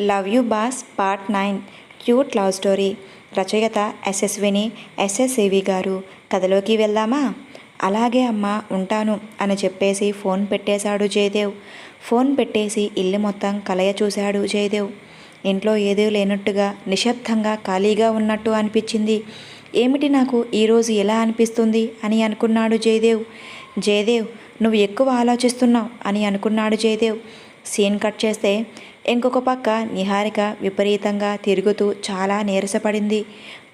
Love you boss part nine cute love story. రచయిత ఎస్ఎస్విని ఎస్ఎస్సివి గారు కథలోకి వెళ్దామా? అలాగే అమ్మ ఉంటాను అని చెప్పేసి ఫోన్ పెట్టేశాడు జయదేవ్. ఫోన్ పెట్టేసి ఇల్లు మొత్తం కలయ చూశాడు జయదేవ్. ఇంట్లో ఏదో లేనట్టుగా నిశ్శబ్దంగా ఖాళీగా ఉన్నట్టు అనిపించింది. ఏమిటి నాకు ఈరోజు ఎలా అనిపిస్తుంది అని అనుకున్నాడు జయదేవ్. జయదేవ్ నువ్వు ఎక్కువ ఆలోచిస్తున్నావు అని అనుకున్నాడు జయదేవ్. సీన్ కట్ చేస్తే ఇంకొక పక్క నిహారిక విపరీతంగా తిరుగుతూ చాలా నీరసపడింది.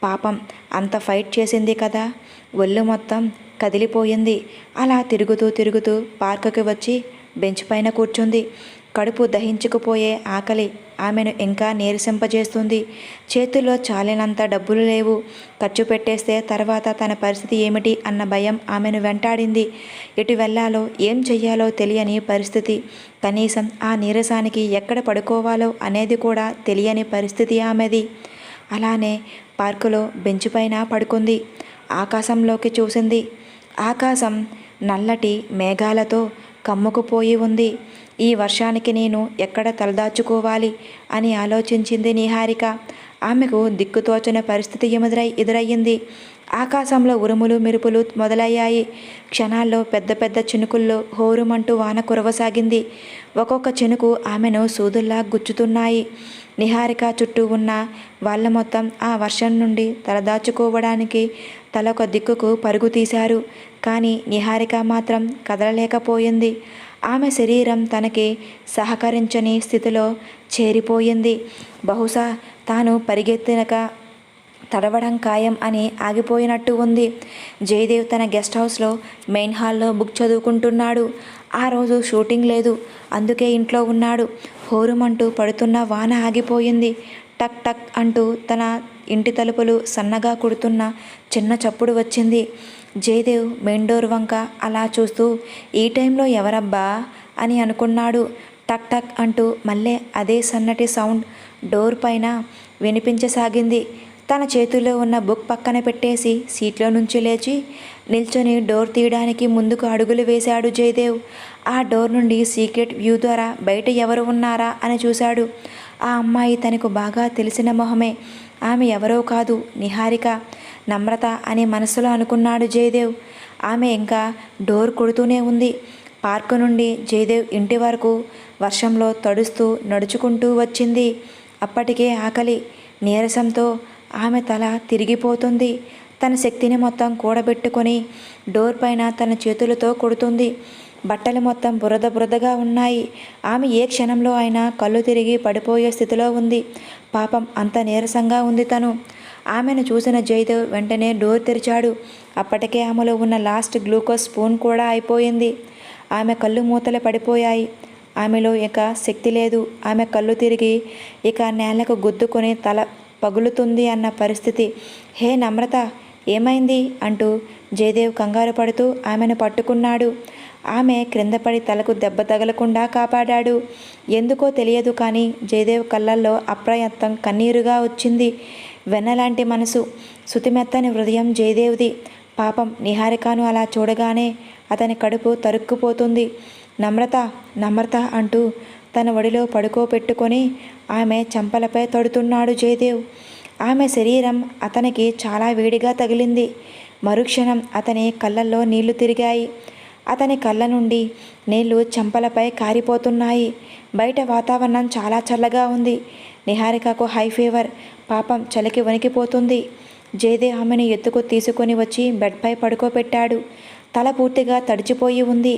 పాపం అంత ఫైట్ చేసింది కదా. ఒళ్ళు మొత్తం కదిలిపోయింది. అలా తిరుగుతూ తిరుగుతూ పార్కుకి వచ్చి బెంచ్ పైన కూర్చుంది. కడుపు దహించుకుపోయే ఆకలి ఆమెను ఇంకా నీరసింపజేస్తుంది. చేతుల్లో చాలినంత డబ్బులు లేవు. ఖర్చు పెట్టేస్తే తర్వాత తన పరిస్థితి ఏమిటి అన్న భయం ఆమెను వెంటాడింది. ఎటు వెళ్ళాలో ఏం చెయ్యాలో తెలియని పరిస్థితి. కనీసం ఆ నీరసానికి ఎక్కడ పడుకోవాలో అనేది కూడా తెలియని పరిస్థితి ఆమెది. అలానే పార్కులో బెంచ్ పైన పడుకుంది. ఆకాశంలోకి చూసింది. ఆకాశం నల్లటి మేఘాలతో కమ్ముకుపోయి ఉంది. ఈ వర్షానికి నేను ఎక్కడ తలదాచుకోవాలి? అని ఆలోచించింది నిహారిక. ఆమెకు దిక్కుతోచని పరిస్థితి ఎదురై ఎదురయ్యింది. ఆకాశంలో ఉరుములు మెరుపులు మొదలయ్యాయి. క్షణాల్లో పెద్ద పెద్ద చినుకుల్లో హోరుమంటూ వాన కురవసాగింది. ఒక్కొక్క చినుకు ఆమెను సూదుల్లా గుచ్చుతున్నాయి. నిహారిక చుట్టూ ఉన్న వాళ్ళ మొత్తం ఆ వర్షం నుండి తలదాచుకోవడానికి తలొక దిక్కుకు పరుగు తీశారు. కానీ నిహారిక మాత్రం కదలలేకపోయింది. ఆమె శరీరం తనకి సహకరించని స్థితిలో చేరిపోయింది. బహుశా తాను పరిగెత్తినక తడవడం ఖాయం అని ఆగిపోయినట్టు ఉంది. జయదేవ్ తన గెస్ట్ హౌస్లో మెయిన్ హాల్లో బుక్ చదువుకుంటున్నాడు. ఆ రోజు షూటింగ్ లేదు. అందుకే ఇంట్లో ఉన్నాడు. హోరుమంటూ పడుతున్న వాన ఆగిపోయింది. టక్ టక్ అంటూ తన ఇంటి తలుపులు సన్నగా కుడుతున్న చిన్న చప్పుడు వచ్చింది. జయదేవ్ మెయిన్ డోర్ వంక అలా చూస్తూ ఈ టైంలో ఎవరబ్బా? అని అనుకున్నాడు. టక్ టక్ అంటూ మళ్ళీ అదే సన్నటి సౌండ్ డోర్ పైన వినిపించసాగింది. తన చేతిలో ఉన్న బుక్ పక్కన పెట్టేసి సీట్లో నుంచి లేచి నిల్చొని డోర్ తీయడానికి ముందుకు అడుగులు వేశాడు జయదేవ్. ఆ డోర్ నుండి సీక్రెట్ వ్యూ ద్వారా బయట ఎవరు ఉన్నారా అని చూశాడు. ఆ అమ్మాయి తనకు బాగా తెలిసిన మొహమే. ఆమె ఎవరో కాదు నిహారిక. నమ్రత అని మనసులో అనుకున్నాడు జయదేవ్. ఆమె ఇంకా డోర్ కొడుతూనే ఉంది. పార్కు నుండి జయదేవ్ ఇంటి వరకు వర్షంలో తడుస్తూ నడుచుకుంటూ వచ్చింది. అప్పటికే ఆకలి నీరసంతో ఆమె తల తిరిగిపోతుంది. తన శక్తిని మొత్తం కూడబెట్టుకొని డోర్ పైన తన చేతులతో కొడుతుంది. బట్టలు మొత్తం బురద బురదగా ఉన్నాయి. ఆమె ఏ క్షణంలో అయినా కళ్ళు తిరిగి పడిపోయే స్థితిలో ఉంది. పాపం అంత నీరసంగా ఉంది తను. ఆమెను చూసిన జైదేవ్ వెంటనే డోర్ తెరిచాడు. అప్పటికే ఆమెలో ఉన్న లాస్ట్ గ్లూకోజ్ స్పూన్ కూడా అయిపోయింది. ఆమె కళ్ళు మూతలు పడిపోయాయి. ఆమెలో ఇక శక్తి లేదు. ఆమె కళ్ళు తిరిగి ఇక నేలకు గుద్దుకొని తల పగులుతుంది అన్న పరిస్థితి. హే నమ్రత ఏమైంది? అంటూ జయదేవ్ కంగారు పడుతూ ఆమెను పట్టుకున్నాడు. ఆమె క్రిందపడి తలకు దెబ్బ తగలకుండా కాపాడాడు. ఎందుకో తెలియదు కానీ జయదేవ్ కళ్ళల్లో అప్రయత్నం కన్నీరుగా వచ్చింది. వెన్నలాంటి మనసు శుతిమెత్తని హృదయం జయదేవ్ది. పాపం నిహారికను అలా చూడగానే అతని కడుపు తరుక్కుపోతుంది. నమ్రత నమ్రత అంటూ తన ఒడిలో పడుకోబెట్టుకొని ఆమె చంపలపై తడుతున్నాడు జయదేవ్. ఆమె శరీరం అతనికి చాలా వేడిగా తగిలింది. మరుక్షణం అతని కళ్ళల్లో నీళ్ళు తిరిగాయి. అతని కళ్ళ నుండి నీళ్ళు చెంపలపై కారిపోతున్నాయి. బయట వాతావరణం చాలా చల్లగా ఉంది. నిహారికకు హై ఫీవర్. పాపం చలికి వణికిపోతుంది. జయదేవ్ ఆమెను ఎత్తుకు తీసుకొని వచ్చి బెడ్పై పడుకోబెట్టాడు. తల పూర్తిగా తడిచిపోయి ఉంది.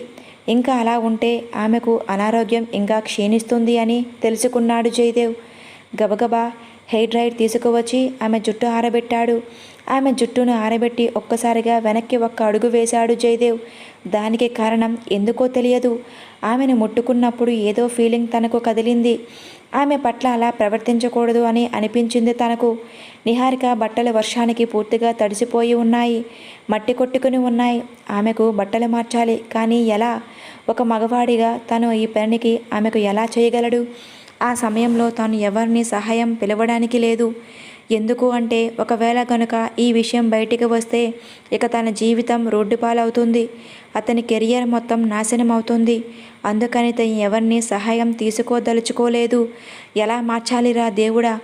ఇంకా అలా ఉంటే ఆమెకు అనారోగ్యం ఇంకా క్షీణిస్తుంది అని తెలుసుకున్నాడు జయదేవ్. గబగబా హెయిర్ డ్రైర్ తీసుకువచ్చి ఆమె జుట్టు ఆరబెట్టాడు. ఆమె జుట్టును ఆరబెట్టి ఒక్కసారిగా వెనక్కి ఒక్క అడుగు వేశాడు జయదేవ్. దానికి కారణం ఎందుకో తెలియదు. ఆమెను ముట్టుకున్నప్పుడు ఏదో ఫీలింగ్ తనకు కదిలింది. ఆమె పట్ల అలా ప్రవర్తించకూడదు అని అనిపించింది తనకు. నిహారిక బట్టలు వర్షానికి పూర్తిగా తడిసిపోయి ఉన్నాయి. మట్టి కొట్టుకుని ఉన్నాయి. ఆమెకు బట్టలు మార్చాలి. కానీ ఎలా? ఒక మగవాడిగా తను ఈ పనికి ఆమెకు ఎలా చేయగలడు? ఆ సమయంలో తాను ఎవరిని సహాయం పిలవడానికి లేదు. ఎందుకు అంటే ఒకవేళ కనుక ఈ విషయం బయటికి వస్తే ఇక తన జీవితం రోడ్డు పాలవుతుంది అతని కెరియర్ మొత్తం నాశనం అవుతుంది అందుకని తను ఎవరిని సహాయం తీసుకోదలుచుకోలేదు. ఎలా మార్చాలిరా దేవుడా?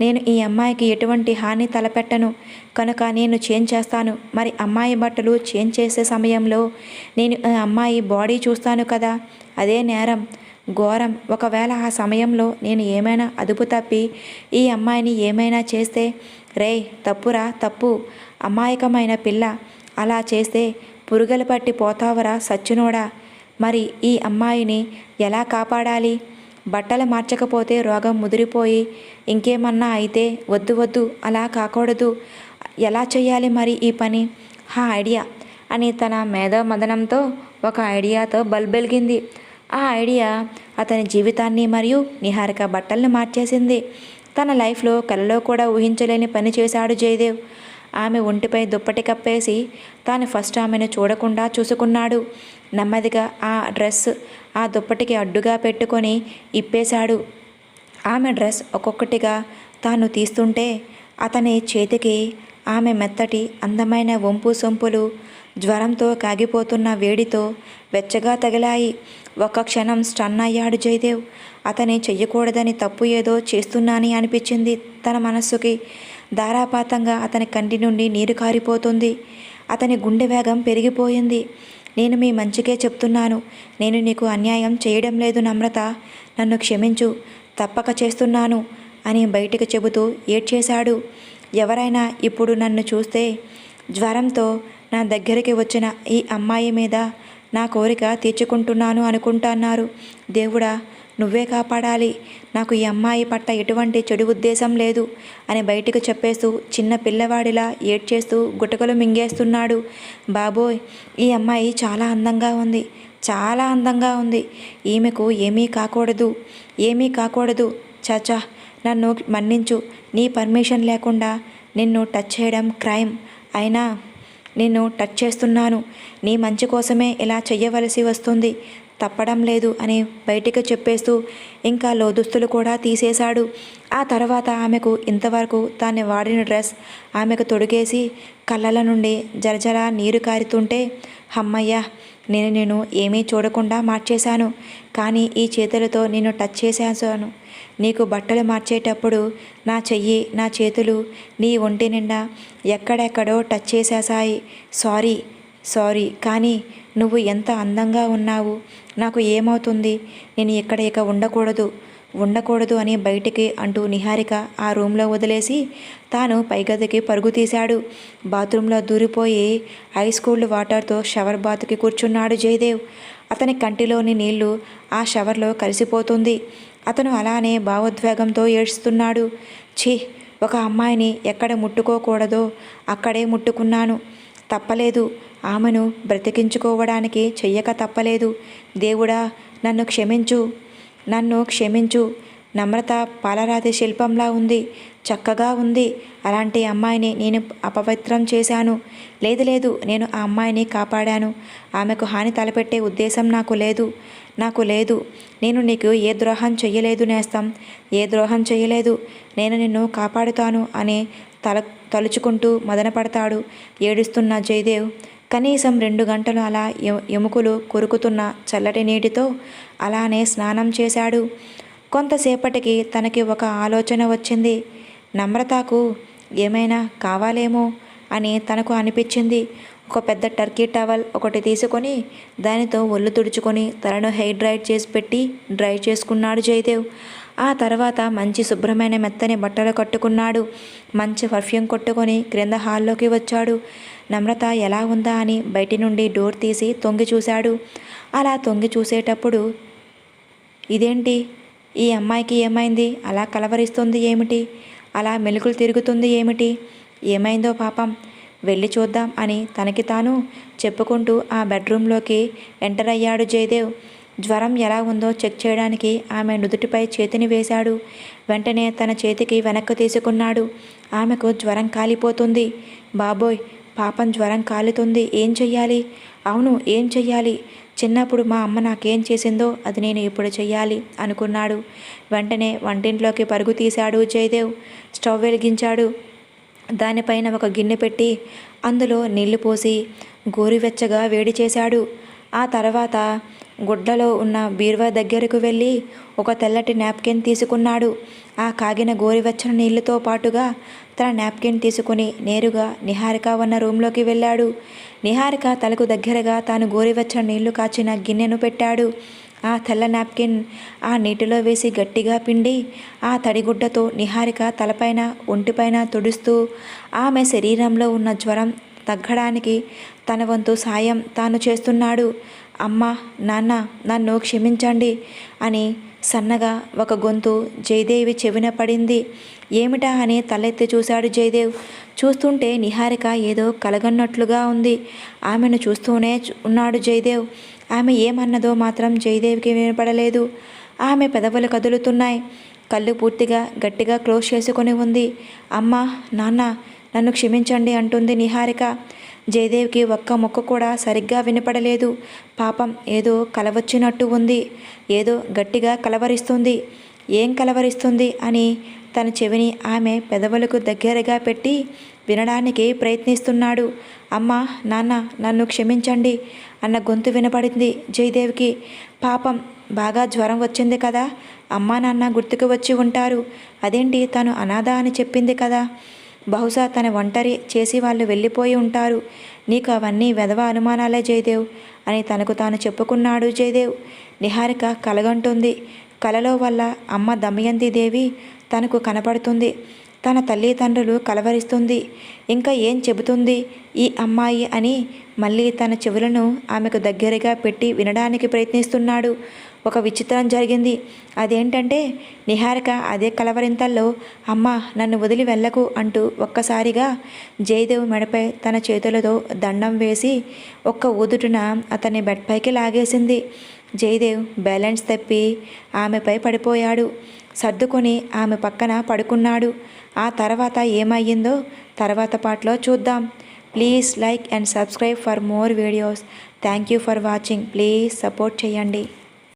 నేను ఈ అమ్మాయికి ఎటువంటి హాని తలపెట్టను. కనుక నేను చేంజ్ చేస్తాను. మరి అమ్మాయి బట్టలు చేంజ్ చేసే సమయంలో నేను ఆ అమ్మాయి బాడీ చూస్తాను కదా? అదే నేరం. ఘోరం. ఒకవేళ ఆ సమయంలో నేను ఏమైనా అదుపు తప్పి ఈ అమ్మాయిని ఏమైనా చేస్తే రే తప్పురా తప్పు. అమాయకమైన పిల్ల. అలా చేస్తే పురుగలు పట్టి పోతావరా సచ్చినోడా? మరి ఈ అమ్మాయిని ఎలా కాపాడాలి? బట్టలు మార్చకపోతే రోగం ముదిరిపోయి ఇంకేమన్నా అయితే వద్దు వద్దు అలా కాకూడదు. ఎలా చేయాలి మరి ఈ పని? హా ఐడియా. అని తన మేధో మదనంతో ఒక ఐడియాతో బల్బెలిగింది. ఆ ఐడియా అతని జీవితాన్ని మరియు నిహారిక బట్టల్ని మార్చేసింది. తన లైఫ్లో కలలో కూడా ఊహించలేని పని చేశాడు జయదేవ్. ఆమె ఒంటిపై దుప్పటి కప్పేసి తాను ఫస్ట్ ఆమెను చూడకుండా చూసుకున్నాడు. నెమ్మదిగా ఆ డ్రెస్ ఆ దుప్పటికి అడ్డుగా పెట్టుకొని ఇప్పేశాడు. ఆమె డ్రెస్ ఒక్కొక్కటిగా తాను తీస్తుంటే అతని చేతికి ఆమె మెత్తటి అందమైన వంపు సొంపులు జ్వరంతో కాగిపోతున్న వేడితో వెచ్చగా తగిలాయి. ఒక్క క్షణం స్టన్ అయ్యాడు జయదేవ్. అతని చెయ్యకూడదని తప్పు ఏదో చేస్తున్నాని అనిపించింది తన మనస్సుకి. ధారాపాతంగా అతని కంటి నుండి నీరు కారిపోతుంది. అతని గుండె వేగం పెరిగిపోయింది. నేను మీ మంచికే చెప్తున్నాను. నేను నీకు అన్యాయం చేయడం లేదు నమ్రత. నన్ను క్షమించు. తప్పక చేస్తున్నాను అని బయటికి చెబుతూ ఏడ్చేశాడు. ఎవరైనా ఇప్పుడు నన్ను చూస్తే జ్వరంతో నా దగ్గరికి వచ్చిన ఈ అమ్మాయి మీద నా కోరిక తీర్చుకుంటున్నాను అనుకుంటున్నారు. దేవుడా నువ్వే కాపాడాలి. నాకు ఈ అమ్మాయి పట్ల ఎటువంటి చెడు ఉద్దేశం లేదు అని బయటకు చెప్పేస్తూ చిన్న పిల్లవాడిలా ఏడ్చేస్తూ గుటకలు మింగేస్తున్నాడు. బాబోయ్ ఈ అమ్మాయి చాలా అందంగా ఉంది. చాలా అందంగా ఉంది. ఈమెకు ఏమీ కాకూడదు. ఏమీ కాకూడదు. చాచా నన్ను మన్నించు. నీ పర్మిషన్ లేకుండా నిన్ను టచ్ చేయడం క్రైమ్. అయినా నిన్ను టచ్ చేస్తున్నాను. నీ మంచి కోసమే ఇలా చెయ్యవలసి వస్తుంది. తప్పడం లేదు అని బయటికి చెప్పేస్తూ ఇంకా లోదుస్తులు కూడా తీసేశాడు. ఆ తర్వాత ఆమెకు ఇంతవరకు తాను వాడిన డ్రెస్ ఆమెకు తొడిగేసి కళ్ళల నుండి జలజల నీరు కారుతుంటే హమ్మయ్య నేను నేను ఏమీ చూడకుండా మార్చేశాను. కానీ ఈ చేతులతో నేను టచ్ చేసేసాను నీకు బట్టలు మార్చేటప్పుడు నా చెయ్యి నా చేతులు నీ ఒంటి నిండా ఎక్కడెక్కడో టచ్ చేసేసాయి సారీ సారీ కానీ నువ్వు ఎంత అందంగా ఉన్నావు. నాకు ఏమవుతుంది? నేను ఇక్కడ ఇక ఉండకూడదు. ఉండకూడదు అని బయటికి అంటూ నిహారిక ఆ రూమ్లో వదిలేసి తాను పైగదికి పరుగు తీశాడు. బాత్రూంలో దూరిపోయి ఐస్ కూల్డ్ వాటర్తో షవర్ బాత్కి కూర్చున్నాడు జయదేవ్. అతని కంటిలోని నీళ్ళు ఆ షవర్లో కలిసిపోతుంది. అతను అలానే భావోద్వేగంతో ఏడుస్తున్నాడు. ఛీ ఒక అమ్మాయిని ఎక్కడ ముట్టుకోకూడదో అక్కడే ముట్టుకున్నాను. తప్పలేదు. ఆమెను బ్రతికించుకోవడానికి చెయ్యక తప్పలేదు. దేవుడా నన్ను క్షమించు. నన్ను క్షమించు. నమ్రత పాలరాతి శిల్పంలా ఉంది. చక్కగా ఉంది. అలాంటి అమ్మాయిని నేను అపవిత్రం చేశాను. లేదు లేదు నేను ఆ అమ్మాయిని కాపాడాను. ఆమెకు హాని తలపెట్టే ఉద్దేశం నాకు లేదు. నాకు లేదు. నేను నీకు ఏ ద్రోహం చెయ్యలేదు నేస్తం. ఏ ద్రోహం చెయ్యలేదు. నేను నిన్ను కాపాడుతాను అని తల తలుచుకుంటూ మదనపడతాడు ఏడుస్తున్న జయదేవ్. కనీసం రెండు గంటలు అలా ఎ- ఎముకలు కొరుకుతున్న చల్లటి నీటితో అలానే స్నానం చేశాడు. కొంతసేపటికి తనకి ఒక ఆలోచన వచ్చింది. నమ్రతకు ఏమైనా కావాలేమో అని తనకు అనిపించింది. ఒక పెద్ద టర్కీ టవల్ ఒకటి తీసుకొని దానితో ఒళ్ళు తుడుచుకొని తలను హెయిర్ డ్రై చేసి పెట్టి డ్రై చేసుకున్నాడు జయదేవ్. ఆ తర్వాత మంచి శుభ్రమైన మెత్తని బట్టలు కట్టుకున్నాడు. మంచి పర్ఫ్యూమ్ కొట్టుకొని క్రింద హాల్లోకి వచ్చాడు. నమ్రత ఎలా ఉందా అని బయటి నుండి డోర్ తీసి తొంగి చూశాడు. అలా తొంగి చూసేటప్పుడు ఇదేంటి? ఈ అమ్మాయికి ఏమైంది? అలా కలవరిస్తుంది ఏమిటి? అలా మెలుకులు తిరుగుతుంది ఏమిటి? ఏమైందో పాపం. వెళ్ళి చూద్దాం అని తనకి తాను చెప్పుకుంటూ ఆ బెడ్రూమ్లోకి ఎంటర్ అయ్యాడు జయదేవ్. జ్వరం ఎలా ఉందో చెక్ చేయడానికి ఆమె నుదుటిపై చేతిని వేశాడు. వెంటనే తన చేతికి వెనక్కు తీసుకున్నాడు. ఆమెకు జ్వరం కాలిపోతుంది. బాబోయ్ పాపం జ్వరం కాలుతుంది. ఏం చెయ్యాలి? అవును ఏం చెయ్యాలి? చిన్నప్పుడు మా అమ్మ నాకేం చేసిందో అది నేను ఇప్పుడు చెయ్యాలి అనుకున్నాడు. వెంటనే వంటింట్లోకి పరుగు తీశాడు జయదేవ్. స్టవ్ వెలిగించాడు. దానిపైన ఒక గిన్నె పెట్టి అందులో నీళ్ళు పోసి గోరువెచ్చగా వేడి చేశాడు. ఆ తర్వాత గుడ్లలో ఉన్న బీరువా దగ్గరకు వెళ్ళి ఒక తెల్లటి నాప్కిన్ తీసుకున్నాడు. ఆ కాగిన గోరివెచ్చని నీళ్ళతో పాటుగా తన నాప్కిన్ తీసుకుని నేరుగా నిహారిక ఉన్న రూమ్లోకి వెళ్ళాడు. నిహారిక తలకు దగ్గరగా తాను గోరివెచ్చని నీళ్ళు కాచిన గిన్నెను పెట్టాడు. ఆ తెల్ల నాప్కిన్ ఆ నీటిలో వేసి గట్టిగా పిండి ఆ తడిగుడ్డతో నిహారిక తలపైన ఒంటిపైన తుడుస్తూ ఆమె శరీరంలో ఉన్న జ్వరం తగ్గడానికి తన వంతు సాయం తాను చేస్తున్నాడు. అమ్మ నాన్న నన్ను క్షమించండి అని సన్నగా ఒక గొంతు జయదేవి చెవిన పడింది. ఏమిటా అని తలెత్తి చూశాడు జయదేవ్. చూస్తుంటే నిహారిక ఏదో కలగన్నట్లుగా ఉంది. ఆమెను చూస్తూనే ఉన్నాడు జయదేవ్. ఆమె ఏమన్నదో మాత్రం జయదేవికి వినపడలేదు. ఆమె పెదవులు కదులుతున్నాయి. కళ్ళు పూర్తిగా గట్టిగా క్లోజ్ చేసుకొని ఉంది. అమ్మ నాన్న నన్ను క్షమించండి అంటుంది నిహారిక. జయదేవ్కి ఒక్క ముక్క కూడా సరిగ్గా వినపడలేదు. పాపం ఏదో కలవచ్చినట్టు ఉంది. ఏదో గట్టిగా కలవరిస్తుంది. ఏం కలవరిస్తుంది అని తన చెవిని ఆమె పెదవులకు దగ్గరగా పెట్టి వినడానికి ప్రయత్నిస్తున్నాడు. అమ్మ నాన్న నన్ను క్షమించండి అన్న గొంతు వినపడింది జయదేవ్కి. పాపం బాగా జ్వరం వచ్చింది కదా. అమ్మా నాన్న గుర్తుకు వచ్చి ఉంటారు. అదేంటి తను అనాథ అని చెప్పింది కదా. బహుశా తన ఒంటరి చేసి వాళ్ళు వెళ్ళిపోయి ఉంటారు. నీకు అవన్నీ వెధవ అనుమానాలే జయదేవ్ అని తనకు తాను చెప్పుకున్నాడు జయదేవ్. నిహారిక కలగంటుంది. కలలో వల్ల అమ్మ దమయంతి దేవి తనకు కనపడుతుంది. తన తల్లిదండ్రులు కలవరిస్తుంది. ఇంకా ఏం చెబుతుంది ఈ అమ్మాయి అని మళ్ళీ తన చెవులను ఆమెకు దగ్గరగా పెట్టి వినడానికి ప్రయత్నిస్తున్నాడు. ఒక విచిత్రం జరిగింది. అదేంటంటే నిహారిక అదే కలవరింతల్లో అమ్మ నన్ను వదిలి వెళ్ళకు అంటూ ఒక్కసారిగా జయదేవ్ మెడపై తన చేతులతో దండం వేసి ఒక్క ఊదుటున అతన్ని బెడ్పైకి లాగేసింది. జయదేవ్ బ్యాలెన్స్ తప్పి ఆమెపై పడిపోయాడు. సర్దుకొని ఆమె పక్కన పడుకున్నాడు. ఆ తర్వాత ఏమయ్యిందో తర్వాత పాటలో చూద్దాం. Please like and subscribe for more videos. Thank you for watching. Please support చేయండి.